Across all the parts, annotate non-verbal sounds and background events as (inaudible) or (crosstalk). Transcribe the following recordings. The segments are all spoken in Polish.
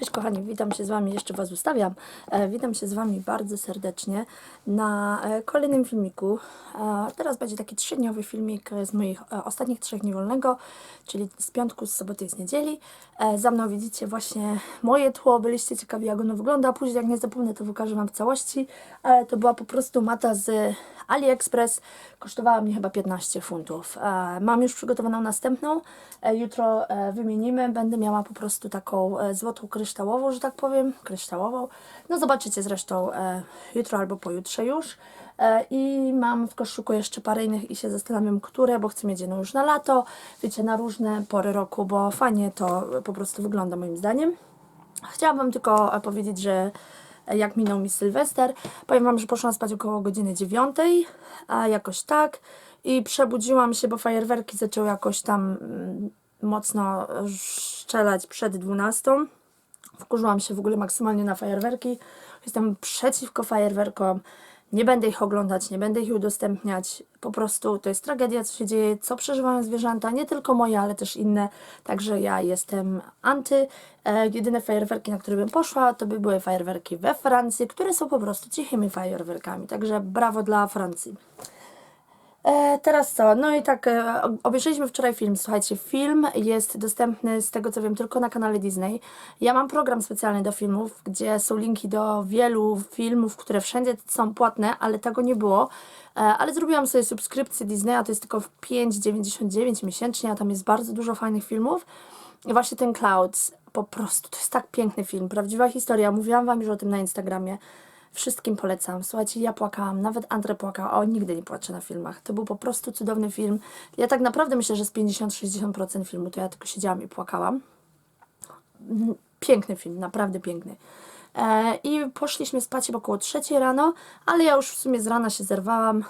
Cześć kochani, witam się z Wami, jeszcze Was ustawiam. E, witam się z Wami bardzo serdecznie na e, kolejnym filmiku. E, teraz będzie taki trzydniowy filmik z moich ostatnich trzech dni wolnego, czyli z piątku, z soboty i z niedzieli. Za mną widzicie właśnie moje tło, byliście ciekawi jak ono wygląda. Później jak nie zapomnę to pokażę Wam w całości, ale to była po prostu mata z AliExpress. Kosztowała mnie chyba 15 funtów. Mam już przygotowaną następną. Jutro wymienimy. Będę miała po prostu taką złotą kryształową, że tak powiem. Kryształową. No zobaczycie zresztą e, jutro albo pojutrze już. E, I mam w koszyku jeszcze parę innych i się zastanawiam, które, bo chcę mieć jedną już na lato, wiecie, na różne pory roku, bo fajnie to po prostu wygląda moim zdaniem. Chciałam Wam tylko e, powiedzieć, że e, jak minął mi Sylwester. Powiem Wam, że poszłam spać około godziny dziewiątej, a jakoś tak. I przebudziłam się, bo fajerwerki zaczęły jakoś tam mm, mocno strzelać przed 12. Wkurzyłam się w ogóle maksymalnie na fajerwerki. Jestem przeciwko fajerwerkom. Nie będę ich oglądać, nie będę ich udostępniać. Po prostu to jest tragedia, co się dzieje, co przeżywają zwierzęta, nie tylko moje, ale też inne. Także ja jestem anty. E, jedyne fajerwerki, na które bym poszła, to by były fajerwerki we Francji, które są po prostu cichymi fajerwerkami. Także brawo dla Francji. E, teraz co? No i tak, e, ob- obejrzeliśmy wczoraj film. Słuchajcie, film jest dostępny z tego co wiem tylko na kanale Disney. Ja mam program specjalny do filmów, gdzie są linki do wielu filmów, które wszędzie są płatne, ale tego nie było. E, ale zrobiłam sobie subskrypcję Disneya, to jest tylko w 5,99 miesięcznie, a tam jest bardzo dużo fajnych filmów. I właśnie ten Clouds, po prostu, to jest tak piękny film, prawdziwa historia. Mówiłam Wam już o tym na Instagramie. Wszystkim polecam. Słuchajcie, ja płakałam, nawet Andre płakał, a on nigdy nie płacze na filmach. To był po prostu cudowny film. Ja tak naprawdę myślę, że z 50-60% filmu to ja tylko siedziałam i płakałam. Mm, Piękny film, naprawdę piękny. E, I poszliśmy spać około trzeciej rano, ale ja już w sumie z rana się zerwałam.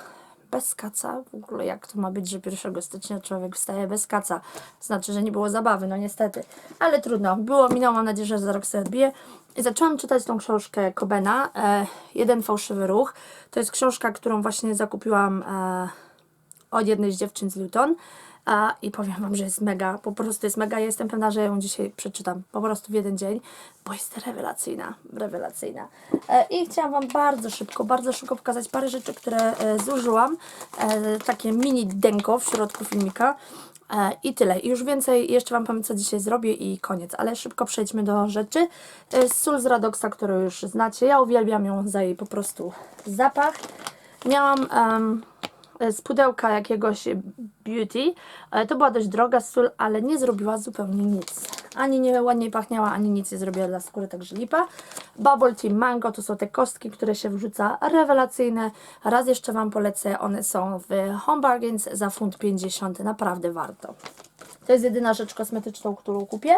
Bez kaca, w ogóle jak to ma być, że 1 stycznia człowiek wstaje bez kaca? Znaczy, że nie było zabawy, no niestety. Ale trudno, było, minęło, mam nadzieję, że za rok sobie odbiję. Zaczęłam czytać tą książkę Cobena, e, Jeden fałszywy ruch. To jest książka, którą właśnie zakupiłam e, od jednej z dziewczyn z Luton. A, I powiem Wam, że jest mega, po prostu jest mega. Ja jestem pewna, że ją dzisiaj przeczytam po prostu w jeden dzień, bo jest rewelacyjna, rewelacyjna. E, I chciałam Wam bardzo szybko, bardzo szybko pokazać parę rzeczy, które e, zużyłam. E, takie mini denko w środku filmika. E, I tyle. Już więcej jeszcze Wam powiem, co dzisiaj zrobię i koniec. Ale szybko przejdźmy do rzeczy. E, Sól z Radoxa, którą już znacie. Ja uwielbiam ją za jej po prostu zapach. Miałam em, z pudełka jakiegoś beauty. E, To była dość droga sól, ale nie zrobiła zupełnie nic. Ani nie ładnie pachniała, ani nic nie zrobiła dla skóry, także lipa. Bubble Tea Mango to są te kostki, które się wrzuca, rewelacyjne. Raz jeszcze Wam polecę, one są w Home Bargains za funt 50, naprawdę warto. To jest jedyna rzecz kosmetyczną, którą kupię.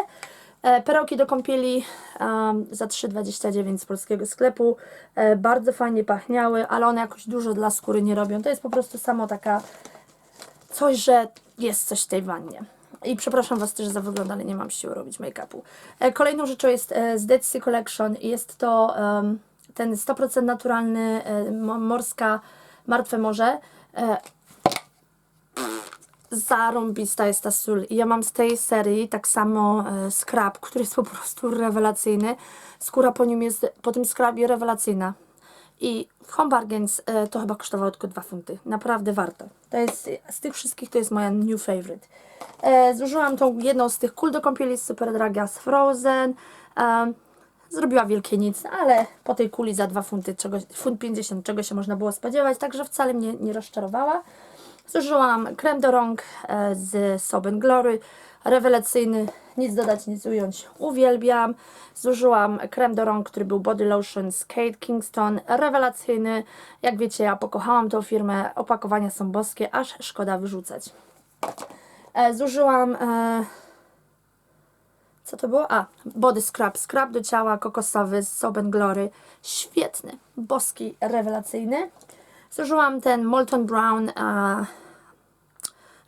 E, Perełki do kąpieli um, za 3,29 z polskiego sklepu. E, bardzo fajnie pachniały, ale one jakoś dużo dla skóry nie robią. To jest po prostu samo taka coś, że jest coś w tej wannie. I przepraszam Was też za wygląd, ale nie mam siły robić make-upu. E, kolejną rzeczą jest e, z Dead Sea Collection jest to em, ten 100% naturalny e, mo- morska martwe morze. E, zarąbista jest ta sól. Ja mam z tej serii tak samo e, scrub, który jest po prostu rewelacyjny. Skóra po nim jest, po tym scrubie rewelacyjna. I Home Bargains e, to chyba kosztowało tylko 2 funty. Naprawdę warto. To jest, z tych wszystkich to jest moja new favorite. E, zużyłam tą jedną z tych kul do kąpieli z Super Draga z Frozen. E, zrobiła wielkie nic, ale po tej kuli za 2 funty, czegoś, funt 50, czego się można było spodziewać, także wcale mnie nie rozczarowała. Zużyłam krem do rąk e, z and Glory, rewelacyjny, nic dodać, nic ująć, uwielbiam. Zużyłam krem do rąk, który był Body Lotion z Kate Kingston, rewelacyjny. Jak wiecie, ja pokochałam tą firmę, opakowania są boskie, aż szkoda wyrzucać. E, zużyłam... E, co to było? A, body scrub. Scrub do ciała kokosowy z Soap Glory. Świetny, boski, rewelacyjny. Zużyłam ten Molton Brown a,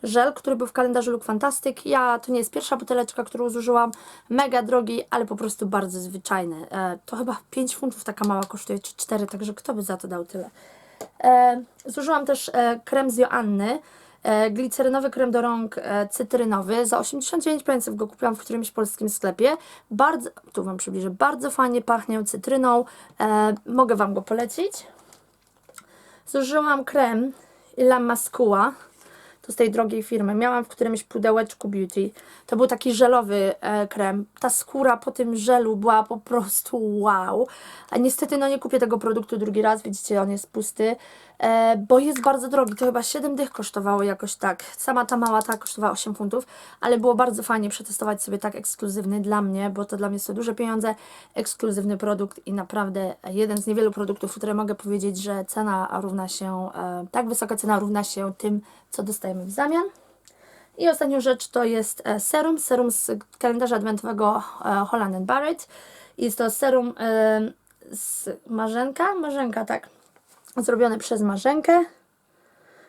żel, który był w kalendarzu Look Fantastic. Ja, to nie jest pierwsza buteleczka, którą zużyłam. Mega drogi, ale po prostu bardzo zwyczajny. E, to chyba 5 funtów taka mała kosztuje, czy 4, także kto by za to dał tyle. E, zużyłam też e, krem z Joanny. e, glicerynowy krem do rąk e, cytrynowy. Za 89 pensów go kupiłam w którymś polskim sklepie. Bardzo, tu Wam przybliżę, bardzo fajnie pachnie cytryną. E, mogę Wam go polecić. Zużyłam krem La Mascua. To z tej drogiej firmy. Miałam w którymś pudełeczku beauty. To był taki żelowy e, krem. Ta skóra po tym żelu była po prostu wow. A niestety no nie kupię tego produktu drugi raz. Widzicie, on jest pusty. E, bo jest bardzo drogi. To chyba 7 dych kosztowało jakoś tak. Sama ta mała ta kosztowała 8 funtów. Ale było bardzo fajnie przetestować sobie tak ekskluzywny dla mnie, bo to dla mnie są duże pieniądze. Ekskluzywny produkt i naprawdę jeden z niewielu produktów, które mogę powiedzieć, że cena równa się, e, tak wysoka cena równa się tym, co dostajemy w zamian. I ostatnią rzecz to jest e, serum, serum z kalendarza adwentowego Holland Barrett. Jest to serum z Marzenka, Marzenka, tak, zrobione przez Marzenkę.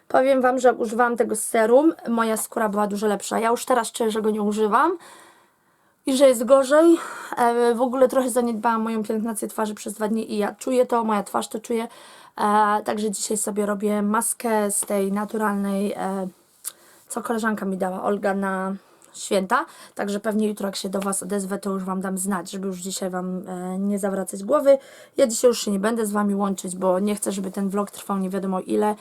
Powiem Wam, że jak używałam tego serum, moja skóra była dużo lepsza. Ja już teraz czuję, że go nie używam i że jest gorzej. E, w ogóle trochę zaniedbałam moją pielęgnację twarzy przez dwa dni i ja czuję to, moja twarz to czuje. E, także dzisiaj sobie robię maskę z tej naturalnej, e, co koleżanka mi dała, Olga na święta. Także pewnie jutro jak się do Was odezwę, to już Wam dam znać, żeby już dzisiaj Wam e, nie zawracać głowy. Ja dzisiaj już się nie będę z Wami łączyć, bo nie chcę, żeby ten vlog trwał nie wiadomo ile.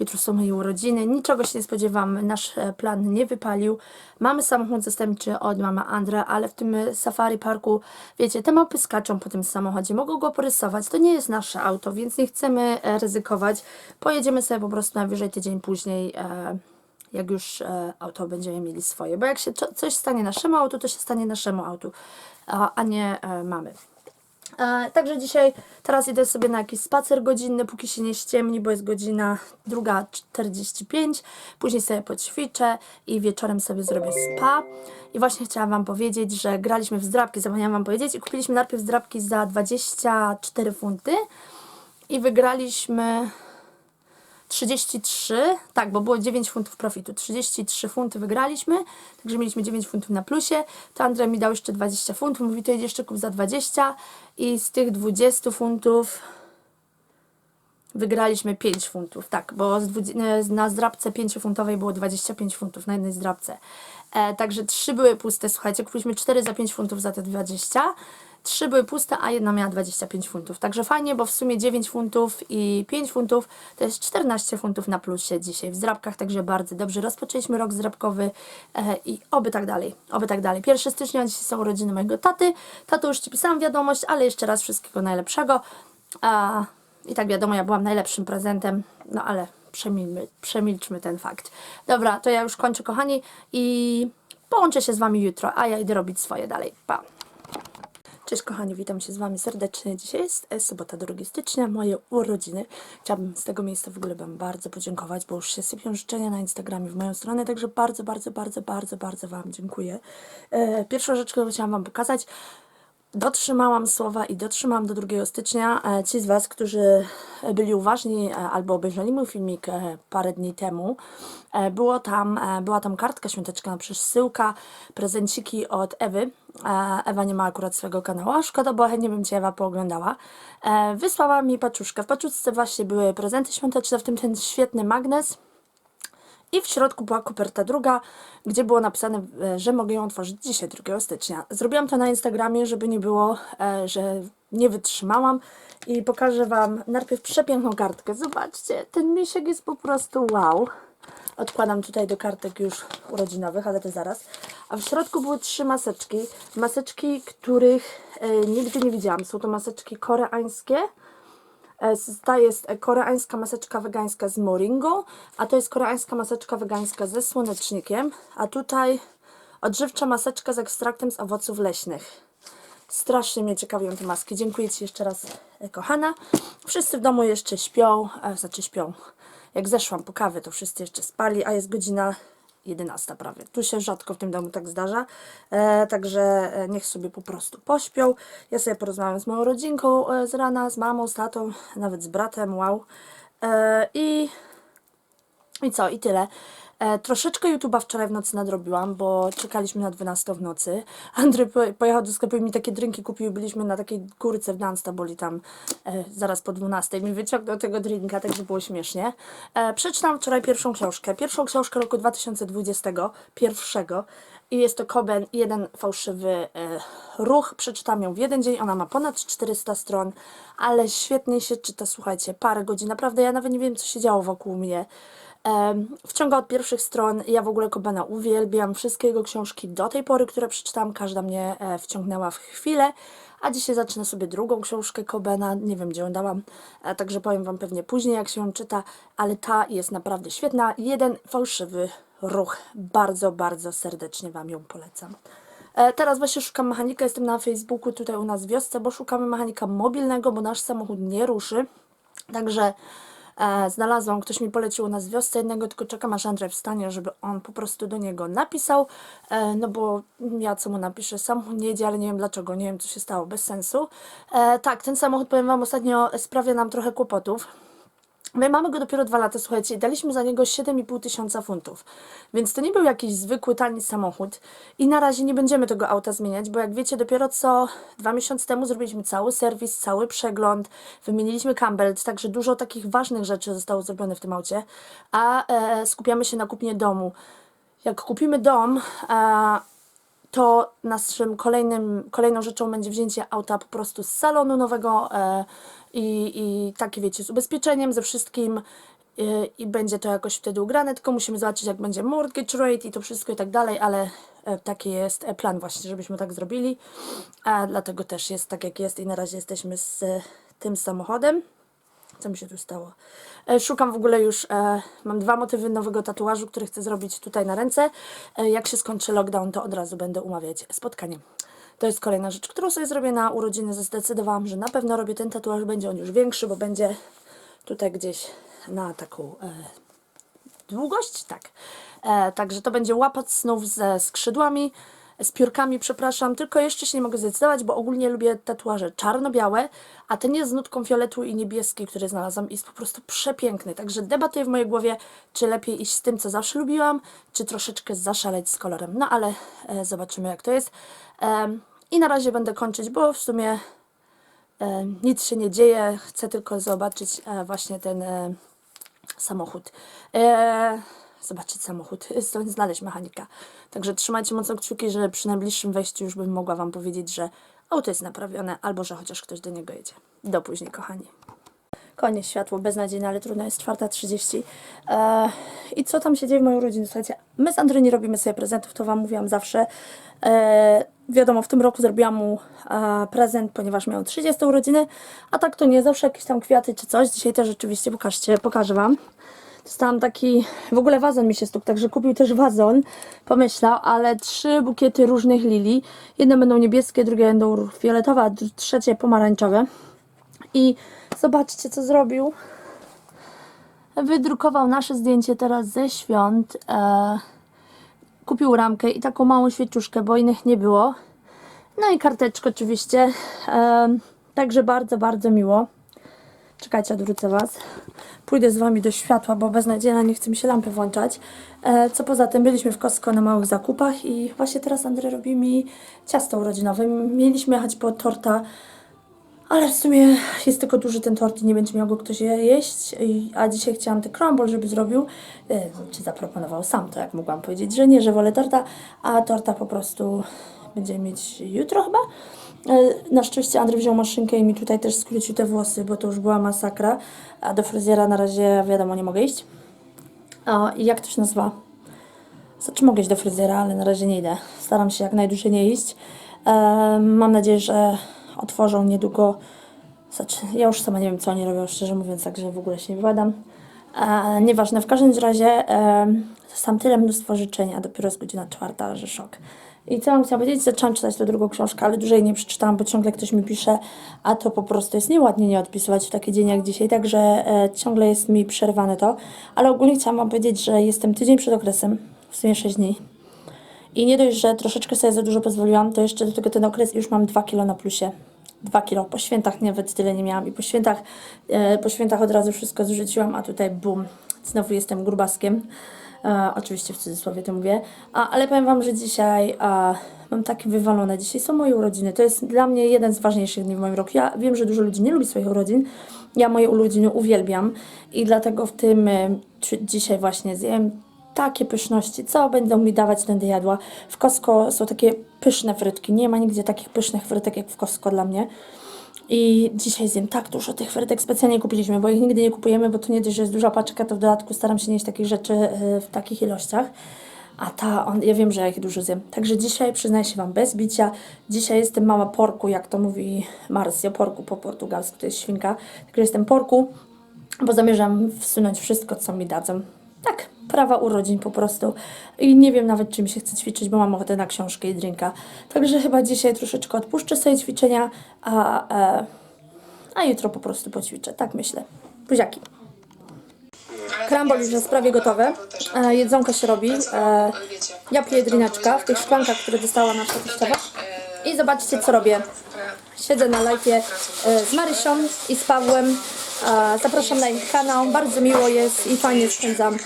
Jutro są moje urodziny. Niczego się nie spodziewam. Nasz e, plan nie wypalił. Mamy samochód zastępczy od mama Andra, ale w tym e, safari parku, wiecie, te małpy skaczą po tym samochodzie. Mogą go porysować. To nie jest nasze auto, więc nie chcemy ryzykować. Pojedziemy sobie po prostu najwyżej tydzień później. Jak już e, auto będziemy mieli swoje. Bo jak się co- coś stanie naszemu autu, to się stanie naszemu autu, a, a nie e, mamy. E, także dzisiaj, teraz idę sobie na jakiś spacer godzinny, póki się nie ściemni, bo jest godzina 2.45. Później sobie poćwiczę i wieczorem sobie zrobię spa. I właśnie chciałam Wam powiedzieć, że graliśmy w zdrabki, zapomniałam Wam powiedzieć, i kupiliśmy najpierw zdrabki za 24 funty i wygraliśmy 33, tak, bo było 9 funtów profitu. 33 funty wygraliśmy, także mieliśmy 9 funtów na plusie. To Andrzej mi dał jeszcze 20 funtów, mówi to jeszcze kup za 20 i z tych 20 funtów wygraliśmy 5 funtów, tak, bo e, na zdrabce 5-funtowej było 25 funtów na jednej zdrabce. E, także 3 były puste, słuchajcie, kupiliśmy 4 za 5 funtów za te 20. 3 były puste, a jedna miała 25 funtów. Także fajnie, bo w sumie 9 funtów i 5 funtów to jest 14 funtów na plusie dzisiaj w zdrabkach, także bardzo dobrze. Rozpoczęliśmy rok zdrabkowy e, i oby tak dalej, oby tak dalej. 1 stycznia dzisiaj są urodziny mojego taty. Tato już Ci pisałam wiadomość, ale jeszcze raz wszystkiego najlepszego. I tak wiadomo, ja byłam najlepszym prezentem, no ale przemilmy, przemilczmy ten fakt. Dobra, to ja już kończę, kochani, i połączę się z Wami jutro, a ja idę robić swoje dalej. Pa! Cześć kochani, witam się z Wami serdecznie. Dzisiaj jest e, sobota 2 stycznia, moje urodziny. Chciałabym z tego miejsca w ogóle Wam bardzo podziękować, bo już się sypią życzenia na Instagramie w moją stronę, także bardzo, bardzo, bardzo, bardzo, bardzo Wam dziękuję. E, pierwsza rzecz, którą chciałam Wam pokazać, Dotrzymałam słowa i dotrzymałam do 2 stycznia. E, Ci z Was, którzy byli uważni e, albo obejrzeli mój filmik e, parę dni temu, e, było tam, e, była tam kartka świąteczna, przesyłka, prezenciki od Ewy. E, Ewa nie ma akurat swojego kanału, a szkoda, bo chętnie bym Cię Ewa pooglądała. E, Wysłała mi paczuszkę. W paczuszce właśnie były prezenty świąteczne, w tym ten świetny magnes. I w środku była koperta druga, gdzie było napisane, e, że mogę ją otworzyć dzisiaj, 2 stycznia. Zrobiłam to na Instagramie, żeby nie było, e, że nie wytrzymałam. I pokażę Wam najpierw przepiękną kartkę. Zobaczcie, ten misiek jest po prostu wow. Odkładam tutaj do kartek już urodzinowych, ale to zaraz. A w środku były trzy maseczki. Maseczki, których e, nigdy nie widziałam. Są to maseczki koreańskie. E, Ta jest e, koreańska maseczka wegańska z moringą, a to jest koreańska maseczka wegańska ze słonecznikiem, a tutaj odżywcza maseczka z ekstraktem z owoców leśnych. Strasznie mnie ciekawią te maski. Dziękuję Ci jeszcze raz, e, kochana. Wszyscy w domu jeszcze śpią, e, znaczy śpią. Jak zeszłam po kawę, to wszyscy jeszcze spali, a jest godzina 11 prawie. Tu się rzadko w tym domu tak zdarza, e, także e, niech sobie po prostu pośpią. Ja sobie porozmawiam z moją rodzinką e, z rana, z mamą, z tatą, nawet z bratem, wow. E, I i co, i tyle. E, troszeczkę YouTube'a wczoraj w nocy nadrobiłam, bo czekaliśmy na 12 w nocy. (laughs) Andrzej po, pojechał do sklepu i mi takie drinki kupił. Byliśmy na takiej górce w Dunstaboli tam e, zaraz po 12. Mi wyciągnął tego drinka, także było śmiesznie. E, przeczytałam wczoraj pierwszą książkę. Pierwszą książkę roku 2021. Pierwszego. I jest to Koben, jeden fałszywy e, ruch. Przeczytam ją w jeden dzień. Ona ma ponad 400 stron, ale świetnie się czyta, słuchajcie, parę godzin. Naprawdę ja nawet nie wiem, co się działo wokół mnie. Wciąga od pierwszych stron. Ja w ogóle Kobena uwielbiam. Wszystkie jego książki do tej pory, które przeczytałam, każda mnie e, wciągnęła w chwilę. A dzisiaj zacznę sobie drugą książkę Kobena. Nie wiem, gdzie ją dałam, e, także powiem Wam pewnie później, jak się ją czyta, ale ta jest naprawdę świetna. Jeden fałszywy ruch. Bardzo, bardzo serdecznie Wam ją polecam. E, Teraz właśnie szukam mechanika, jestem na Facebooku tutaj u nas w wiosce, bo szukamy mechanika mobilnego, bo nasz samochód nie ruszy. Także e, znalazłam, ktoś mi polecił u nas wiosce jednego, tylko czekam aż Andrzej wstanie, żeby on po prostu do niego napisał, e, no bo ja co mu napiszę, samochód nie jedzie, ale nie wiem dlaczego, nie wiem co się stało, bez sensu. E, tak, ten samochód, powiem Wam, ostatnio sprawia nam trochę kłopotów. My mamy go dopiero dwa lata, słuchajcie, i daliśmy za niego 7,5 tysiąca funtów. Więc to nie był jakiś zwykły, tani samochód. I na razie nie będziemy tego auta zmieniać, bo jak wiecie, dopiero co dwa miesiące temu zrobiliśmy cały serwis, cały przegląd, wymieniliśmy Campbell, także dużo takich ważnych rzeczy zostało zrobione w tym aucie. A e, skupiamy się na kupnie domu. Jak kupimy dom, e, to naszym kolejnym, kolejną rzeczą będzie wzięcie auta po prostu z salonu nowego e, i, i takie wiecie, z ubezpieczeniem, ze wszystkim e, i będzie to jakoś wtedy ugrane, tylko musimy zobaczyć jak będzie mortgage rate i to wszystko i tak dalej, ale e, taki jest e, plan właśnie, żebyśmy tak zrobili, a dlatego też jest tak jak jest i na razie jesteśmy z e, tym samochodem. Co mi się tu stało? E, Szukam w ogóle już, e, mam dwa motywy nowego tatuażu, który chcę zrobić tutaj na ręce. E, jak się skończy lockdown, to od razu będę umawiać spotkanie. To jest kolejna rzecz, którą sobie zrobię na urodziny. Zdecydowałam, że na pewno robię ten tatuaż, będzie on już większy, bo będzie tutaj gdzieś na taką e, długość, tak. E, także to będzie łapać snów ze skrzydłami, z piórkami, przepraszam, tylko jeszcze się nie mogę zdecydować, bo ogólnie lubię tatuaże czarno-białe, a ten jest z nutką fioletu i niebieskiej, który znalazłam i jest po prostu przepiękny. Także debatuję w mojej głowie, czy lepiej iść z tym, co zawsze lubiłam, czy troszeczkę zaszaleć z kolorem. No ale e, zobaczymy, jak to jest. Em, I na razie będę kończyć, bo w sumie e, nic się nie dzieje. Chcę tylko zobaczyć e, właśnie ten e, samochód. E, zobaczyć samochód, (laughs) znaleźć mechanika. Także trzymajcie mocno kciuki, że przy najbliższym wejściu już bym mogła Wam powiedzieć, że auto jest naprawione, albo że chociaż ktoś do niego jedzie. Do później, kochani. Koniec światło, beznadziejne, ale trudno, jest 4.30. Eee, I co tam się dzieje w mojej urodziny? Słuchajcie, my z Andrzej nie robimy sobie prezentów, to Wam mówiłam zawsze. Eee, wiadomo, w tym roku zrobiłam mu e, prezent, ponieważ miał 30 urodziny, a tak to nie, zawsze jakieś tam kwiaty czy coś. Dzisiaj też rzeczywiście, pokażcie, pokażę Wam. Dostałam taki, w ogóle wazon mi się stukł, także kupił też wazon, pomyślał, ale trzy bukiety różnych lilii. Jedne będą niebieskie, drugie będą fioletowe, a trzecie pomarańczowe. I zobaczcie, co zrobił. Wydrukował nasze zdjęcie teraz ze świąt. E, kupił ramkę i taką małą świeczuszkę, bo innych nie było. No i karteczkę oczywiście. E, także bardzo, bardzo miło. Czekajcie, odwrócę Was. Pójdę z Wami do światła, bo beznadziejna nie chce mi się lampy włączać. E, co poza tym, byliśmy w Costco na małych zakupach i właśnie teraz Andrzej robi mi ciasto urodzinowe. Mieliśmy jechać po torta, ale w sumie jest tylko duży ten tort i nie będzie miał go ktoś je- jeść. I, a dzisiaj chciałam te crumble, żeby zrobił. E, czy zaproponował sam, to jak mogłam powiedzieć, że nie, że wolę torta, a torta po prostu będziemy mieć jutro chyba. E, Na szczęście Andrzej wziął maszynkę i mi tutaj też skrócił te włosy, bo to już była masakra. A do fryzjera na razie wiadomo, nie mogę iść. I jak to się nazywa? Znaczy mogę iść do fryzjera, ale na razie nie idę. Staram się jak najdłużej nie iść. E, mam nadzieję, że otworzą niedługo. Znaczy, ja już sama nie wiem, co oni robią, szczerze mówiąc, także w ogóle się nie wypowiadam. E, nieważne, w każdym razie e, sam tyle mnóstwo życzeń, a dopiero jest godzina czwarta, że szok. I co mam chciała powiedzieć? Zaczęłam czytać tę drugą książkę, ale dłużej nie przeczytałam, bo ciągle ktoś mi pisze, a to po prostu jest nieładnie nie odpisywać w taki dzień jak dzisiaj, także e, ciągle jest mi przerwane to. Ale ogólnie chciałam wam powiedzieć, że jestem tydzień przed okresem, w sumie 6 dni. I nie dość, że troszeczkę sobie za dużo pozwoliłam, to jeszcze do tego ten okres już mam 2 kilo na plusie. 2 kilo. Po świętach nawet tyle nie miałam i po świętach, e, po świętach od razu wszystko zrzuciłam, a tutaj bum, znowu jestem grubaskiem. E, oczywiście w cudzysłowie to mówię. A, ale powiem Wam, że dzisiaj a, mam takie wywalone. Dzisiaj są moje urodziny. To jest dla mnie jeden z ważniejszych dni w moim roku. Ja wiem, że dużo ludzi nie lubi swoich urodzin. Ja moje urodziny uwielbiam i dlatego w tym e, dzisiaj właśnie zjem takie pyszności, co będą mi dawać, będę jadła. W Costco są takie pyszne frytki. Nie ma nigdzie takich pysznych frytek jak w Costco dla mnie. I dzisiaj zjem tak dużo tych frytek. Specjalnie kupiliśmy, bo ich nigdy nie kupujemy, bo to nie dość, że jest duża paczka, to w dodatku staram się nie jeść takich rzeczy e, w takich ilościach. A ta, on, ja wiem, że ja ich dużo zjem. Także dzisiaj, przyznaję się Wam, bez bicia, dzisiaj jestem mała porku, jak to mówi Marcio, porku po portugalsku, to jest świnka. Także jestem porku, bo zamierzam wsunąć wszystko, co mi dadzą. Tak, prawa urodzin po prostu. I nie wiem nawet, czy mi się chce ćwiczyć, bo mam ochotę na książkę i drinka. Także chyba dzisiaj troszeczkę odpuszczę sobie ćwiczenia, a, e, a jutro po prostu poćwiczę. Tak myślę. Buziaki. Krambol już jest prawie gotowe. E, jedzonko się robi. E, ja piję drineczka w tych szklankach, które dostała nasza teściowa. I zobaczcie, co robię. Siedzę na live'ie e, z Marysią i z Pawłem. Zapraszam na ich kanał. Bardzo miło jest i fajnie spędzam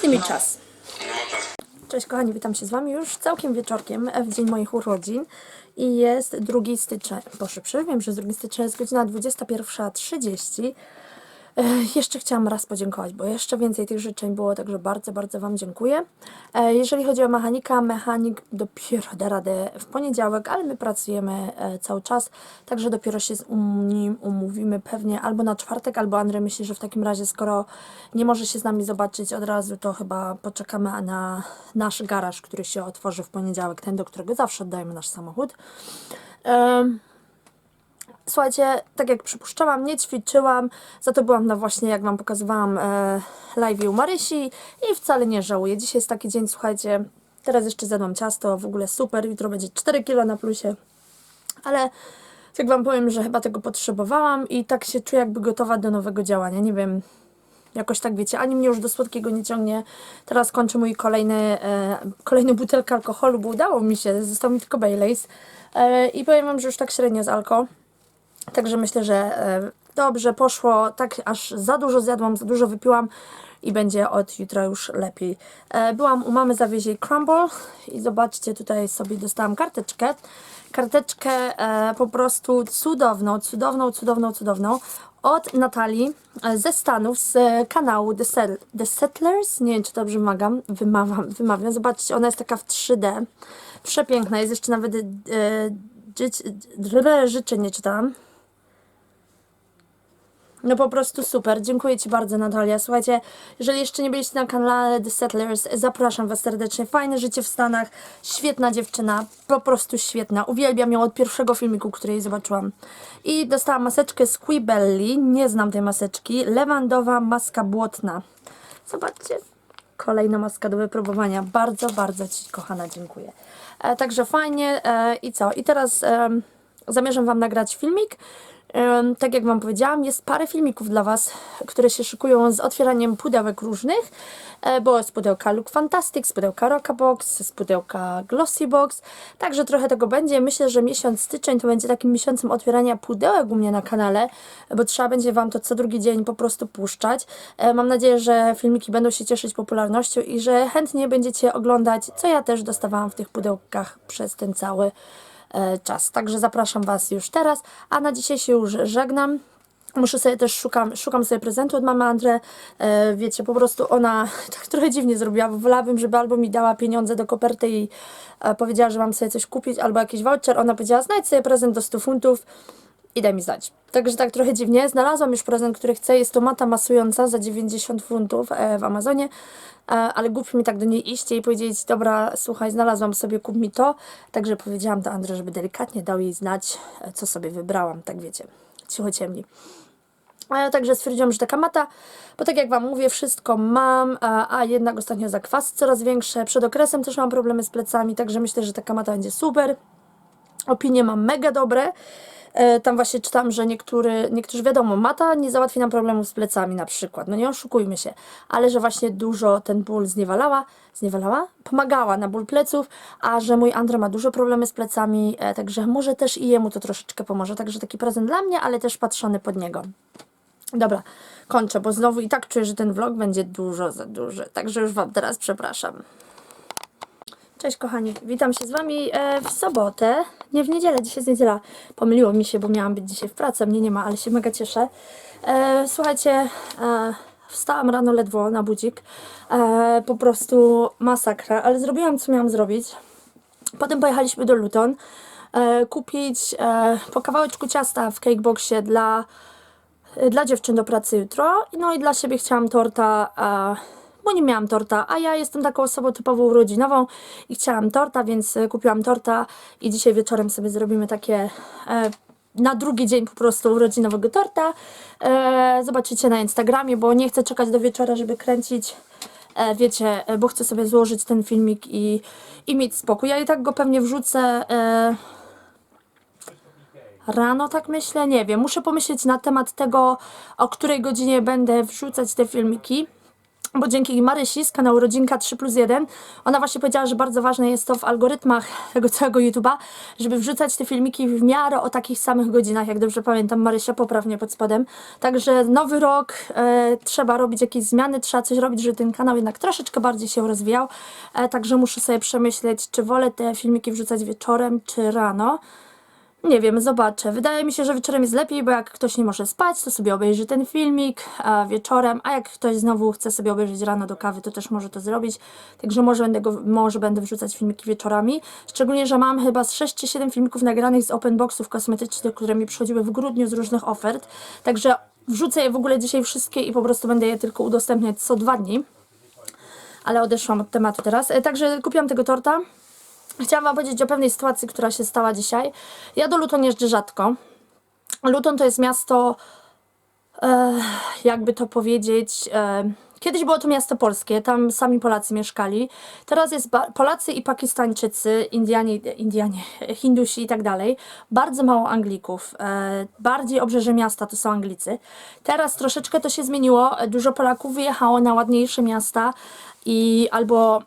z nimi czas. Cześć kochani, witam się z Wami już całkiem wieczorkiem w dzień moich urodzin i jest 2 stycznia. Boże, wiem, że 2 stycznia jest godzina 21.30. Jeszcze chciałam raz podziękować, bo jeszcze więcej tych życzeń było, także bardzo, bardzo Wam dziękuję. E, Jeżeli chodzi o mechanika, mechanik dopiero da radę w poniedziałek, ale my pracujemy e, cały czas, także dopiero się z um, nim umówimy pewnie albo na czwartek, albo Andrzej myśli, że w takim razie, skoro nie może się z nami zobaczyć od razu, to chyba poczekamy na nasz garaż, który się otworzy w poniedziałek, ten, do którego zawsze oddajemy nasz samochód. Em, Słuchajcie, tak jak przypuszczałam, nie ćwiczyłam, za to byłam na właśnie, jak Wam pokazywałam, e, live u Marysi i wcale nie żałuję. Dzisiaj jest taki dzień, słuchajcie, teraz jeszcze zjadłam ciasto, w ogóle super, jutro będzie 4 kilo na plusie, ale tak Wam powiem, że chyba tego potrzebowałam i tak się czuję jakby gotowa do nowego działania, nie wiem, jakoś tak wiecie, ani mnie już do słodkiego nie ciągnie. Teraz kończy mój kolejny, e, kolejną butelkę alkoholu, bo udało mi się, został mi tylko Baileys e, i powiem Wam, że już tak średnio z alko. Także myślę, że e, dobrze poszło, tak aż za dużo zjadłam, za dużo wypiłam i będzie od jutra już lepiej. E, Byłam u mamy, zawieźli crumble i zobaczcie, tutaj sobie dostałam karteczkę. Karteczkę e, po prostu cudowną, cudowną, cudowną, cudowną od Natalii ze Stanów, z kanału The, The Settlers. Nie wiem, czy dobrze wymagam, wymawam, wymawiam. Zobaczcie, ona jest taka w 3D. Przepiękna, jest jeszcze nawet e, żyć- d- życzeń nie czytałam. No po prostu super. Dziękuję Ci bardzo Natalia. Słuchajcie, jeżeli jeszcze nie byliście na kanale The Settlers, zapraszam Was serdecznie. Fajne życie w Stanach. Świetna dziewczyna. Po prostu świetna. Uwielbiam ją od pierwszego filmiku, który jej zobaczyłam. I dostałam maseczkę Squibelli. Nie znam tej maseczki. Lewandowa maska błotna. Zobaczcie. Kolejna maska do wypróbowania. Bardzo, bardzo Ci kochana dziękuję. E, także fajnie. E, I co? I teraz em, zamierzam Wam nagrać filmik. Tak jak Wam powiedziałam, jest parę filmików dla Was, które się szykują z otwieraniem pudełek różnych, e, bo z pudełka Look Fantastic, z pudełka Rocka Box, z pudełka Glossy Box, także trochę tego będzie. Myślę, że miesiąc styczeń to będzie takim miesiącem otwierania pudełek u mnie na kanale, bo trzeba będzie Wam to co drugi dzień po prostu puszczać. E, Mam nadzieję, że filmiki będą się cieszyć popularnością i że chętnie będziecie oglądać, co ja też dostawałam w tych pudełkach przez ten cały czas. Także zapraszam Was już teraz, a na dzisiaj się już żegnam. Muszę sobie też szukam, szukam sobie prezentu od mamy Andre. E, wiecie, po prostu ona (laughs) tak trochę dziwnie zrobiła, bo wolałabym, żeby albo mi dała pieniądze do koperty i e, powiedziała, że mam sobie coś kupić, albo jakiś voucher. Ona powiedziała, znajdź sobie prezent do 100 funtów i daj mi znać. Także tak trochę dziwnie. Znalazłam już prezent, który chcę. Jest to mata masująca za 90 funtów e, w Amazonie, e, ale głupio mi tak do niej iść i powiedzieć, dobra, słuchaj, znalazłam sobie, kup mi to. Także powiedziałam do Andrze, żeby delikatnie dał jej znać, e, co sobie wybrałam. Tak wiecie, cicho ciemni. Ja także stwierdziłam, że taka mata, bo tak jak Wam mówię, wszystko mam, a, a jednak ostatnio zakwasy coraz większe. Przed okresem też mam problemy z plecami, także myślę, że taka mata będzie super. Opinie mam mega dobre. E, Tam właśnie czytam, że niektóry, niektórzy wiadomo, mata nie załatwi nam problemów z plecami na przykład, no nie oszukujmy się, ale że właśnie dużo ten ból zniewalała, zniewalała? Pomagała na ból pleców, a że mój Andrzej ma dużo problemy z plecami, e, także może też i jemu to troszeczkę pomoże, także taki prezent dla mnie, ale też patrzony pod niego. Dobra, kończę, bo znowu i tak czuję, że ten vlog będzie dużo za duży. Także już Wam teraz przepraszam. Cześć kochani, witam się z Wami e, w sobotę, nie w niedzielę, dzisiaj jest niedziela. Pomyliło mi się, bo miałam być dzisiaj w pracy, mnie nie ma, ale się mega cieszę. E, słuchajcie, e, wstałam rano ledwo na budzik, po prostu masakra, ale zrobiłam co miałam zrobić. Potem pojechaliśmy do Luton kupić po kawałeczku ciasta w cakeboxie dla, dla dziewczyn do pracy jutro. No i dla siebie chciałam torta, bo nie miałam torta, a ja jestem taką osobą typowo urodzinową i chciałam torta, więc e, kupiłam torta i dzisiaj wieczorem sobie zrobimy takie e, na drugi dzień po prostu urodzinowego torta. E, zobaczycie na Instagramie, bo nie chcę czekać do wieczora, żeby kręcić. E, wiecie, e, bo chcę sobie złożyć ten filmik i, i mieć spokój. Ja i tak go pewnie wrzucę e, rano, tak myślę, nie wiem. Muszę pomyśleć na temat tego, o której godzinie będę wrzucać te filmiki. Bo dzięki Marysi z kanału Rodzinka 3 plus 1, ona właśnie powiedziała, że bardzo ważne jest to w algorytmach tego całego YouTube'a, żeby wrzucać te filmiki w miarę o takich samych godzinach, jak dobrze pamiętam, Marysia poprawnie pod spodem. Także nowy rok, e, trzeba robić jakieś zmiany, trzeba coś robić, żeby ten kanał jednak troszeczkę bardziej się rozwijał. E, także muszę sobie przemyśleć, czy wolę te filmiki wrzucać wieczorem, czy rano. Nie wiem, zobaczę. Wydaje mi się, że wieczorem jest lepiej, bo jak ktoś nie może spać, to sobie obejrzy ten filmik a wieczorem, a jak ktoś znowu chce sobie obejrzeć rano do kawy, to też może to zrobić. Także może będę, go, może będę wrzucać filmiki wieczorami. Szczególnie, że mam chyba z 6 czy 7 filmików nagranych z open boxów kosmetycznych, które mi przychodziły w grudniu z różnych ofert. Także wrzucę je w ogóle dzisiaj wszystkie i po prostu będę je tylko udostępniać co dwa dni. Ale odeszłam od tematu teraz. E, Także kupiłam tego torta. Chciałam Wam powiedzieć o pewnej sytuacji, która się stała dzisiaj. Ja do Luton jeżdżę rzadko. Luton to jest miasto, e, jakby to powiedzieć, e, kiedyś było to miasto polskie, tam sami Polacy mieszkali. Teraz jest Polacy i Pakistańczycy, Indianie, Indianie, (laughs) Hindusi i tak dalej. Bardzo mało Anglików. E, bardziej obrzeże miasta to są Anglicy. Teraz troszeczkę to się zmieniło. Dużo Polaków wyjechało na ładniejsze miasta i albo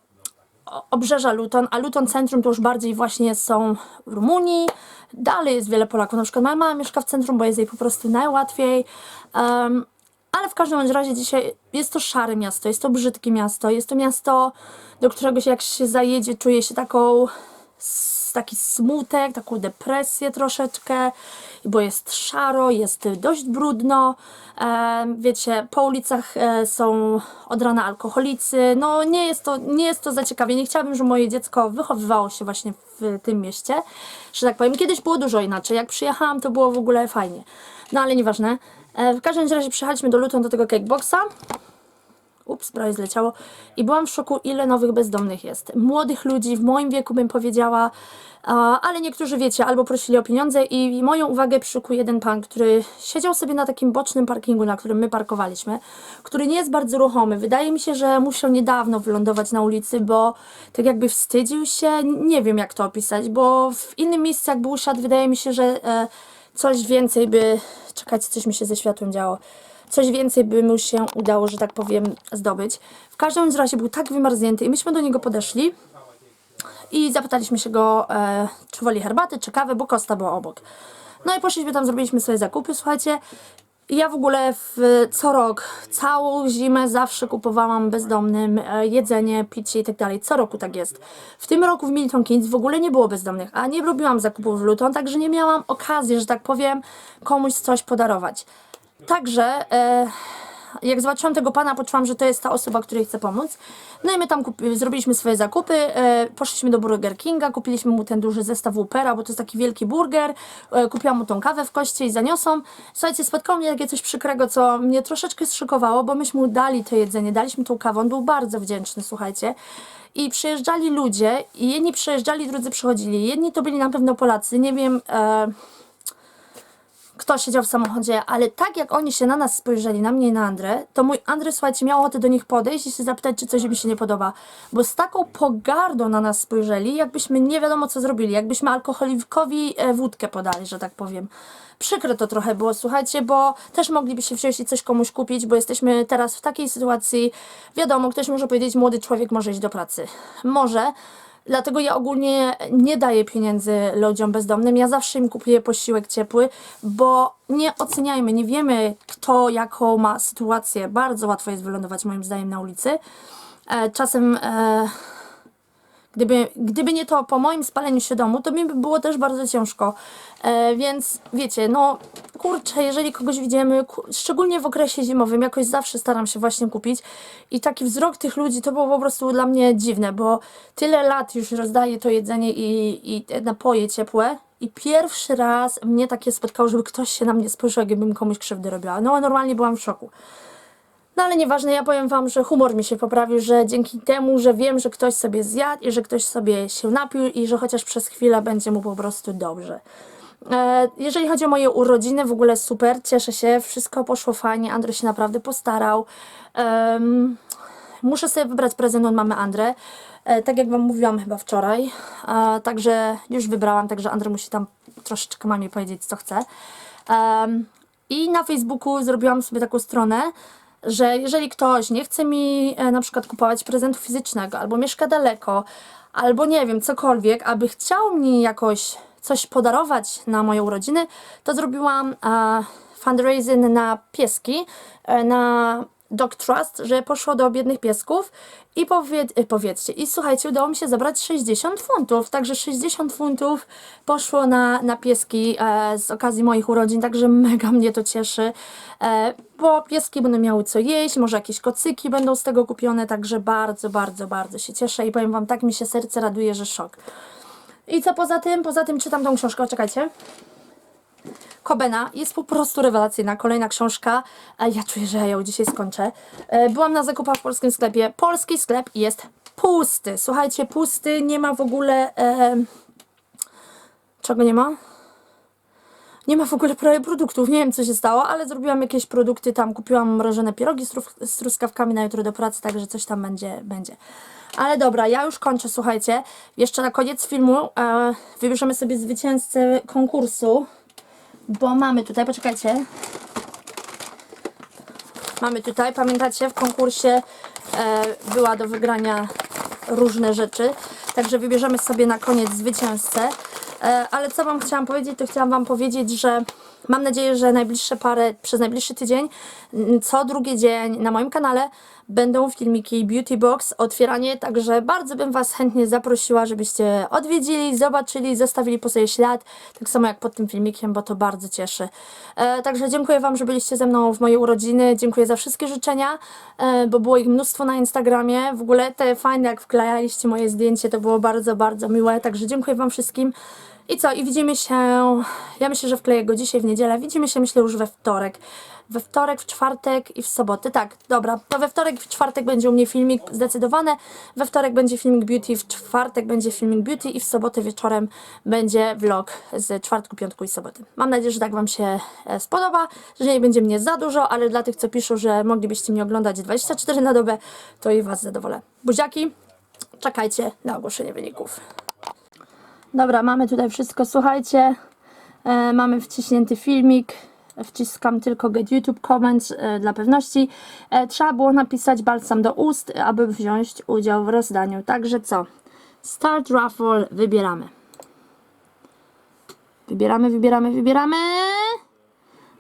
obrzeża Luton, a Luton Centrum to już bardziej właśnie są w Rumunii. Dalej jest wiele Polaków. Na przykład moja mama mieszka w centrum, bo jest jej po prostu najłatwiej. Em, ale w każdym razie dzisiaj jest to szare miasto, jest to brzydkie miasto, jest to miasto, do którego się jak się zajedzie, czuje się taką taki smutek, taką depresję troszeczkę, bo jest szaro, jest dość brudno. Wiecie, po ulicach e, są od rana alkoholicy. No nie jest, to, nie jest to za ciekawie. Nie chciałabym, żeby moje dziecko wychowywało się właśnie w tym mieście, że tak powiem. Kiedyś było dużo inaczej. Jak przyjechałam, to było w ogóle fajnie. No ale nieważne. E, w każdym razie przyjechaliśmy do Luton do tego cakeboxa ups, prawie zleciało. I byłam w szoku, ile nowych bezdomnych jest. Młodych ludzi, w moim wieku bym powiedziała, ale niektórzy wiecie, albo prosili o pieniądze i moją uwagę przykuł jeden pan, który siedział sobie na takim bocznym parkingu, na którym my parkowaliśmy, który nie jest bardzo ruchomy. Wydaje mi się, że musiał niedawno wylądować na ulicy, bo tak jakby wstydził się, nie wiem jak to opisać, bo w innym miejscu jakby usiadł, wydaje mi się, że e, coś więcej by... Czekajcie, coś mi się ze światłem działo coś więcej by mu się udało, że tak powiem, zdobyć. W każdym razie był tak wymarznięty i myśmy do niego podeszli i zapytaliśmy się go, e, czy woli herbaty, czy kawę, bo Kosta była obok. No i poszliśmy tam, zrobiliśmy sobie zakupy, słuchajcie. Ja w ogóle w, co rok, całą zimę zawsze kupowałam bezdomnym e, jedzenie, picie i tak dalej. Co roku tak jest. W tym roku w Milton Keynes w ogóle nie było bezdomnych, a nie robiłam zakupów w Luton, także nie miałam okazji, że tak powiem, komuś coś podarować. Także e, jak zobaczyłam tego pana, poczułam, że to jest ta osoba, której chcę pomóc. No i my tam zrobiliśmy swoje zakupy, e, poszliśmy do Burger Kinga, kupiliśmy mu ten duży zestaw Whoopera, bo to jest taki wielki burger. E, kupiłam mu tą kawę w koście i zaniosą. Słuchajcie, spotkało mnie takie coś przykrego, co mnie troszeczkę zszokowało, bo myśmy mu dali to jedzenie, daliśmy tą kawę, on był bardzo wdzięczny, słuchajcie. I przyjeżdżali ludzie, i jedni przyjeżdżali, drudzy przychodzili. Jedni to byli na pewno Polacy, nie wiem... E, kto siedział w samochodzie, ale tak jak oni się na nas spojrzeli, na mnie i na Andrę, to mój Andrzej, słuchajcie, miał ochotę do nich podejść i się zapytać, czy coś mi się nie podoba. Bo z taką pogardą na nas spojrzeli, jakbyśmy nie wiadomo co zrobili, jakbyśmy alkoholikowi e, wódkę podali, że tak powiem. Przykre to trochę było, słuchajcie, bo też mogliby się wziąć i coś komuś kupić, bo jesteśmy teraz w takiej sytuacji, wiadomo, ktoś może powiedzieć, młody człowiek może iść do pracy. Może, Dlatego ja ogólnie nie daję pieniędzy ludziom bezdomnym. Ja zawsze im kupuję posiłek ciepły, bo nie oceniajmy, nie wiemy kto jaką ma sytuację. Bardzo łatwo jest wylądować moim zdaniem na ulicy. E, czasem e, Gdyby, gdyby nie to po moim spaleniu się domu, to mi by było też bardzo ciężko. E, więc wiecie, no kurczę, jeżeli kogoś widzimy, ku, szczególnie w okresie zimowym, jakoś zawsze staram się właśnie kupić. I taki wzrok tych ludzi to było po prostu dla mnie dziwne, bo tyle lat już rozdaję to jedzenie i, i te napoje ciepłe. I pierwszy raz mnie takie spotkało, żeby ktoś się na mnie spojrzał, jakbym komuś krzywdy robiła. No normalnie byłam w szoku. No ale nieważne, ja powiem Wam, że humor mi się poprawił, że dzięki temu, że wiem, że ktoś sobie zjadł i że ktoś sobie się napił i że chociaż przez chwilę będzie mu po prostu dobrze. E, Jeżeli chodzi o moje urodziny, w ogóle super, cieszę się, wszystko poszło fajnie, Andrzej się naprawdę postarał. Em, muszę sobie wybrać prezent od mamy Andrę, e, tak jak Wam mówiłam chyba wczoraj, także już wybrałam, także Andrzej musi tam troszeczkę mamie powiedzieć, co chce. Em, I na Facebooku zrobiłam sobie taką stronę, że jeżeli ktoś nie chce mi e, na przykład kupować prezentu fizycznego, albo mieszka daleko, albo nie wiem, cokolwiek, aby chciał mi jakoś coś podarować na moje urodziny, to zrobiłam e, fundraising na pieski, e, na Dog Trust, że poszło do biednych piesków i e, powiedzcie, i słuchajcie, udało mi się zebrać 60 funtów, także 60 funtów poszło na, na pieski e, z okazji moich urodzin, także mega (laughs) mnie to cieszy, e, bo pieski będą miały co jeść, może jakieś kocyki będą z tego kupione, także bardzo, bardzo, bardzo się cieszę i powiem Wam, tak mi się serce raduje, że szok. I co poza tym? Poza tym czytam tą książkę, czekajcie. Kobena jest po prostu rewelacyjna. Kolejna książka. Ja czuję, że ja ją dzisiaj skończę. E, Byłam na zakupach w polskim sklepie. Polski sklep jest pusty. Słuchajcie, pusty. Nie ma w ogóle. E... Czego nie ma? Nie ma w ogóle prawie produktów. Nie wiem, co się stało, ale zrobiłam jakieś produkty tam. Kupiłam mrożone pierogi z truskawkami na jutro do pracy, także coś tam będzie. będzie. Ale dobra, ja już kończę, słuchajcie. Jeszcze na koniec filmu e, wybierzemy sobie zwycięzcę konkursu, bo mamy tutaj, poczekajcie. Mamy tutaj, pamiętacie, w konkursie e, była do wygrania różne rzeczy. Także wybierzemy sobie na koniec zwycięzcę. E, ale co Wam chciałam powiedzieć, to chciałam Wam powiedzieć, że mam nadzieję, że najbliższe parę, przez najbliższy tydzień, co drugi dzień na moim kanale będą filmiki Beauty Box, otwieranie, także bardzo bym Was chętnie zaprosiła, żebyście odwiedzili, zobaczyli, zostawili po sobie ślad, tak samo jak pod tym filmikiem, bo to bardzo cieszy. E, także dziękuję Wam, że byliście ze mną w moje urodziny, dziękuję za wszystkie życzenia, e, bo było ich mnóstwo na Instagramie, w ogóle te fajne, jak wklejaliście moje zdjęcie, to było bardzo, bardzo miłe, także dziękuję Wam wszystkim. I co? I widzimy się. Ja myślę, że wkleję go dzisiaj w niedzielę. Widzimy się, myślę, już we wtorek. We wtorek, w czwartek i w sobotę. Tak, dobra. To we wtorek i w czwartek będzie u mnie filmik zdecydowane. We wtorek będzie filmik beauty, w czwartek będzie filmik beauty i w sobotę wieczorem będzie vlog z czwartku, piątku i soboty. Mam nadzieję, że tak Wam się e, spodoba, że nie będzie mnie za dużo, ale dla tych, co piszą, że moglibyście mnie oglądać 24 na dobę, to i Was zadowolę. Buziaki, czekajcie na ogłoszenie wyników. Dobra, mamy tutaj wszystko, słuchajcie. E, mamy wciśnięty filmik. Wciskam tylko get YouTube comments e, dla pewności. E, trzeba było napisać balsam do ust, aby wziąć udział w rozdaniu. Także co? Start raffle, wybieramy. Wybieramy, wybieramy, wybieramy.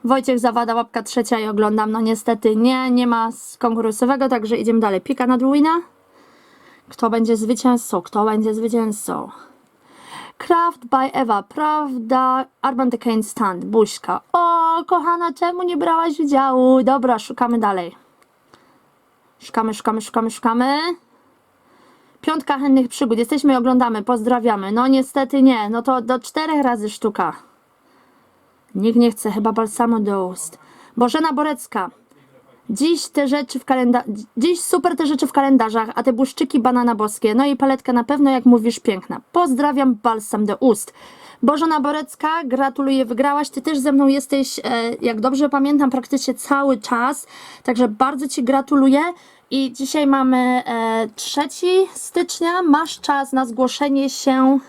Wojciech Zawada, łapka trzecia i oglądam. No niestety nie, nie ma konkursowego, także idziemy dalej. Pika na Druina. Kto będzie zwycięzcą? Kto będzie zwycięzcą? Craft by Ewa, prawda? Urban Decane Stand, Buźka. O, kochana, czemu nie brałaś udziału? Dobra, szukamy dalej. Szukamy, szukamy, szukamy, szukamy. Piątka chętnych przygód. Jesteśmy i oglądamy. Pozdrawiamy. No niestety nie. No to do czterech razy sztuka. Nikt nie chce. Chyba balsamu do ust. Bożena Borecka. Dziś te rzeczy w kalendarzu. Dziś super te rzeczy w kalendarzach, a te błyszczyki banana boskie. No i paletka na pewno, jak mówisz, piękna. Pozdrawiam, balsam do ust. Bożena Borecka, gratuluję, wygrałaś. Ty też ze mną jesteś, e, jak dobrze pamiętam, praktycznie cały czas. Także bardzo Ci gratuluję. I dzisiaj mamy e, 3 stycznia. Masz czas na zgłoszenie się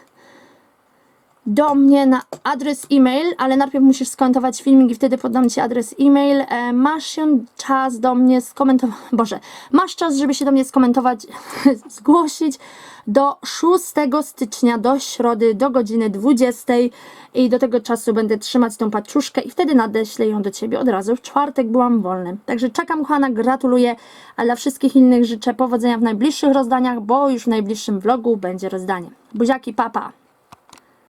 do mnie na adres e-mail, ale najpierw musisz skomentować filmik i wtedy podam Ci adres e-mail. E, masz się czas do mnie skomentować, (laughs) Boże, masz czas, żeby się do mnie skomentować, (laughs) zgłosić do 6 stycznia, do środy, do godziny 20 i do tego czasu będę trzymać tą paczuszkę i wtedy nadeślę ją do Ciebie od razu. W czwartek byłam wolny. Także czekam, kochana, gratuluję, a dla wszystkich innych życzę powodzenia w najbliższych rozdaniach, bo już w najbliższym vlogu będzie rozdanie. Buziaki, papa!